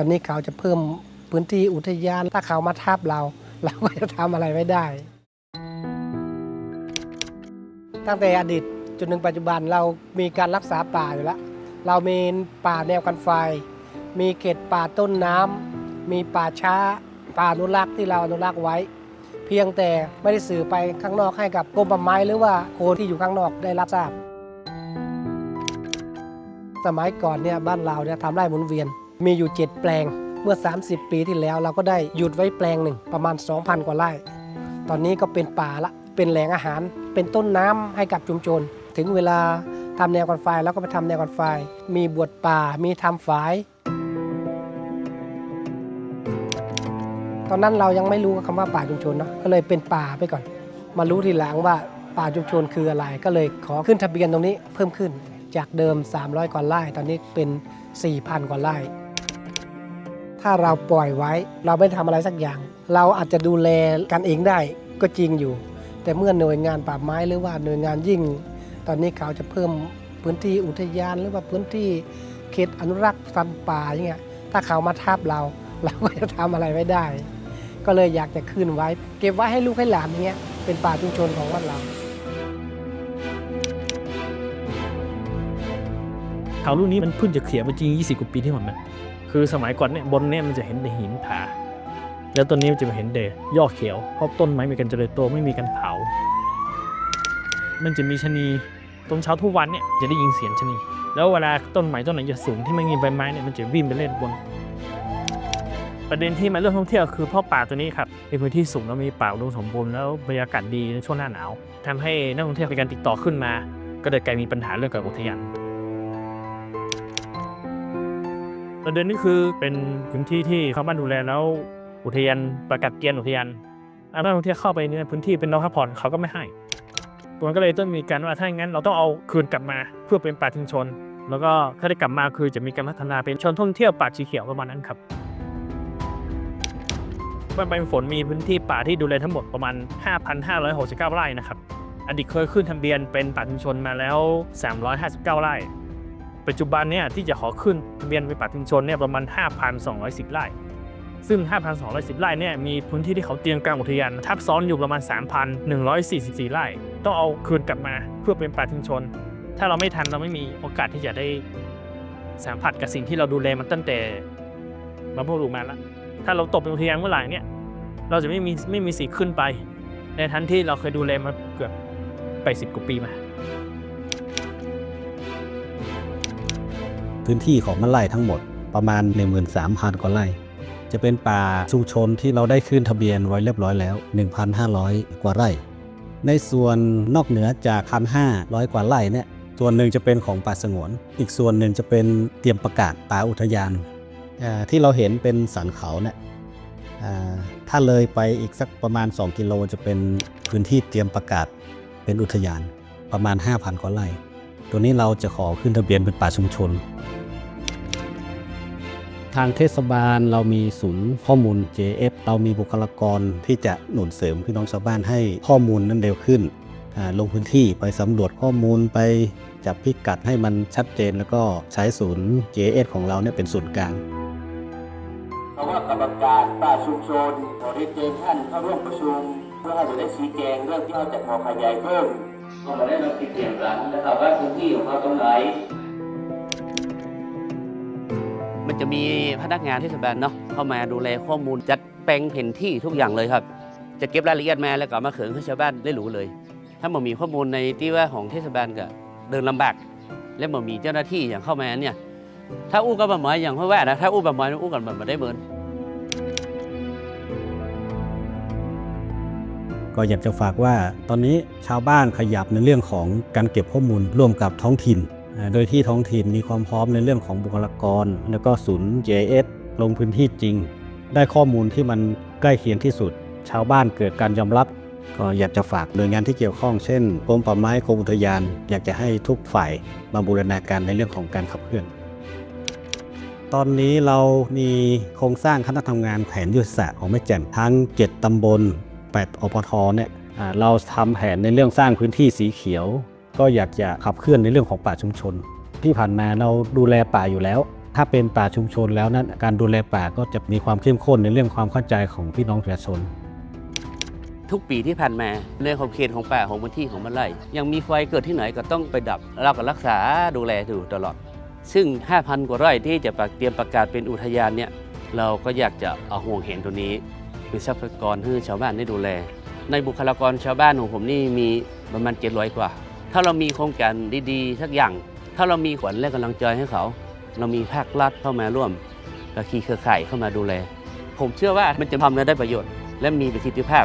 ตอนนี้เขาจะเพิ่มพื้นที่อุทยาน ถ้าเขามาทับเรา เราก็จะทำอะไรไม่ได้ ตั้งแต่อดีตจนถึงปัจจุบันเรามีการรักษาป่าอยู่แล้ว เรามีป่าแนวกันไฟ มีเขตป่าต้นน้ำ มีป่าช้า ป่าอนุรักษ์ที่เราอนุรักษ์ไว้ เพียงแต่ไม่ได้สื่อไปข้างนอกให้กับกรมป่าไม้หรือว่าคนที่อยู่ข้างนอกได้รับทราบ สมัยก่อนเนี่ยบ้านเราเนี่ยทำไร่หมุนเวียน มีอยู่ 7 แปลงเมื่อ 30 ปีที่แล้วเราก็ได้หยุดไว้แปลงหนึ่งประมาณ 2,000 กว่าไร่ ตอนนี้ก็เป็นป่าละ เป็นแหล่งอาหาร เป็นต้นน้ำให้กับชุมชน ถึงเวลาทำแนวกันไฟแล้วก็ไปทำแนวกันไฟ มีบวชป่า มีทำฝาย ตอนนั้นเรายังไม่รู้คำว่าป่าชุมชนเนาะ ก็เลยเป็นป่าไปก่อน มารู้ทีหลังว่าป่าชุมชนคืออะไร ก็เลยขอขึ้นทะเบียนตรงนี้เพิ่มขึ้น จากเดิม 300 กว่าไร่ ตอนนี้เป็น 4,000 กว่าไร่ ถ้าเราปล่อยไว้ เราไม่ทำอะไรสักอย่าง เราอาจจะดูแลกันเองได้ก็จริงอยู่ แต่เมื่อหน่วยงานป่าไม้หรือว่าหน่วยงานยิ่ง ตอนนี้เขาจะเพิ่มพื้นที่อุทยานหรือว่าพื้นที่เขตอนุรักษ์สัตว์ป่าอย่างเงี้ยถ้าเขามาทับเรา เราก็จะทำอะไรไม่ได้ ก็เลยอยากจะขึ้นไว้ เก็บไว้ให้ลูกให้หลานอย่างเงี้ยเป็นป่าชุมชนของบ้านเราเขาลูกนี้มันเพิ่งจะเขียนมาจริง 20 กว่าปีที่ผ่านมา คือสมัยก่อนเนี่ยบนเนี่ยมันจะเห็นแต่หินผา แล้วต้นนี้มันจะเห็นเดยอดเขียวเพราะต้นไม้มีการเจริญโตไม่มีการเผา มันจะมีชะนีตรงเช้าทุกวันเนี่ยจะได้ยินเสียงชะนี แล้วเวลาต้นไม้ต้นไหนจะสูงที่ไม่มีใบไม้เนี่ยมันจะวิ่งไปเล่นบน ประเด็นที่มาเรื่องท่องเที่ยวคือเพราะป่าตัวนี้ครับเป็นพื้นที่สูงแล้วมีป่าอุดมสมบูรณ์แล้วบรรยากาศดีในช่วงหน้าหนาวทำให้นักท่องเที่ยวในการติดต่อขึ้นมา ก็เลยกลายมีปัญหาเรื่องกับอุทยาน ประเด็นนี้คือเป็นพื้นที่ที่เขาบ้านดูแลแล้วอุทยานประกาศเกียนอุทยานอานักท่องเที่ยวเข้าไปในพื้นที่เป็นนอกพักผ่อนเขาก็ไม่ให้มันก็เลยต้องมีการว่าถ้าอย่างนั้น เราต้องเอาคืนกลับมาเพื่อเป็นป่าชุมชน แล้วก็ถ้าได้กลับมาคือจะมีการพัฒนาเป็นชนท่องเที่ยวป่าสีเขียวประมาณนั้นครับบ้านปลายฝนมีพื้นที่ป่าที่ดูแลทั้งหมดประมาณ 5,569 ไร่นะครับอดีตเคยขึ้นทะเบียนเป็นป่าชุมชนมาแล้ว 359 ไร่ ปัจจุบันเนี่ยที่จะขอขึ้นทะเบียนเป็นป่าชุมชนเนี่ยประมาณ 5,210 ไร่ ซึ่ง 5,210 ไร่เนี่ยมีพื้นที่ที่เขาเตรียมกลางอุทยานทับซ้อนอยู่ประมาณ 3,144 ไร่ ต้องเอาคืนกลับมาเพื่อเป็นป่าชุมชน ถ้าเราไม่ทันเราไม่มีโอกาสที่จะได้สัมผัสกับสิ่งที่เราดูแลมันตั้งแต่บรรพบุรุษมาแล้วถ้าเราตกเป็นอุทยานเมื่อไหร่เนี่ยเราจะไม่มีไม่มีสิทธิ์ขึ้นไป ในทันที่เราเคยดูแลมาเกือบไปสิบกว่าปีมา พื้นที่ของมันไร่ทั้งหมดประมาณ 13,000 กว่าไร่ จะเป็นป่าชุมชนที่เราได้ขึ้นทะเบียนไว้เรียบร้อยแล้ว 1,500 กว่าไร่ ในส่วนนอกเหนือจาก 1,500 กว่าไร่เนี่ยส่วนหนึ่งจะเป็นของป่าสงวน อีกส่วนหนึ่งจะเป็นเตรียมประกาศป่าอุทยานอ่าที่เราเห็นเป็นสันเขาเนี่ยอ่าถ้าเลยไปอีกสักประมาณ 2 กิโลจะเป็นพื้นที่เตรียมประกาศเป็นอุทยานประมาณ 5,000 กว่าไร่ ตัวนี้เราจะขอขึ้นทะเบียนเป็นป่าชุมชน ทางเทศบาลเรามีศูนย์ข้อมูล JF เรามีบุคลากรที่จะหนุนเสริมพี่น้องชาวบ้านให้ข้อมูลนั้นเร็วขึ้นอ่าลงพื้นที่ไปสำรวจข้อมูลไปจับพิกัดให้มันชัดเจน แล้วก็ใช้ศูนย์ JF ของเราเนี่ยเป็นศูนย์กลางเพราะว่ากรรมการป่าชุมชนขอได้เชิญท่านเข้าร่วมประชุมเพื่อให้เราได้ชี้แจงเรื่องที่เราจะขอขยายเพิ่มก็มาได้มาติดเตรียมกันนะครับว่าพื้นที่ของเราตรงไหนมัน จะมีพนักงานเทศบาลเนาะเข้ามาดูแลข้อมูลจัดแปลงแผนที่ทุกอย่างเลยครับ จะเก็บรายละเอียดมาแล้วก็มาเขิงให้ชาวบ้านได้รู้เลย ถ้ามันมีข้อมูลในที่ว่าของเทศบาลก็เดินลำบาก และมันมีเจ้าหน้าที่อย่างเข้ามาเนี่ยถ้าอู้กับแบบหมายอย่างพ่อแว่นะถ้าอู้แบบหมายอู้กันแบบมาได้เบิร์นก็อยากจะฝากว่าตอนนี้ชาวบ้านขยับในเรื่องของการเก็บข้อมูลร่วมกับท้องถิ่น โดยที่ท้องถิ่นมีความพร้อมในเรื่องของบุคลากร แล้วก็ศูนย์ JS ลงพื้นที่จริง ได้ข้อมูลที่มันใกล้เคียงที่สุด ชาวบ้านเกิดการยอมรับ ก็อยากจะฝากหน่วยงานที่เกี่ยวข้องเช่นกรมป่าไม้กรมอุทยาน อยากจะให้ทุกฝ่ายมาบูรณาการในเรื่องของการขับเคลื่อน ตอนนี้เรามีโครงสร้างคณะทำงานแผนยุทธศาสตร์ของแม่แจ่มทั้ง 7ตำบล 8อปทเนี่ยเราทำแผนในเรื่องสร้างพื้นที่สีเขียว ก็อยากจะขับเคลื่อนในเรื่องของป่าชุมชน ที่ผ่านมาเราดูแลป่าอยู่แล้ว ถ้าเป็นป่าชุมชนแล้วนั้นการดูแลป่าก็จะมีความเข้มข้นในเรื่องความเข้าใจของพี่น้องประชาชนทุกปีที่ผ่านมาเรื่องของเขตของป่าของพื้นที่ของมันไร่ยังมีไฟเกิดที่ไหนก็ต้องไปดับ เราก็รักษาดูแลอยู่ตลอด ซึ่ง 5,000 กว่าไร่ที่จะประเตรียมประกาศเป็นอุทยานเนี่ยเราก็อยากจะเอาห่วงเห็นตัวนี้เป็นทรัพยากรให้ชาวบ้านได้ดูแล ในบุคลากรชาวบ้านของผมนี่มีประมาณ700กว่า ถ้าเรามีโครงการดีๆสักอย่าง ถ้าเรามีขวัญและกำลังใจให้เขา เรามีภาครัฐเข้ามาร่วมกับคีเครือข่ายเข้ามาดูแล ผมเชื่อว่ามันจะทำและได้ประโยชน์ และมีประสิทธิภาพ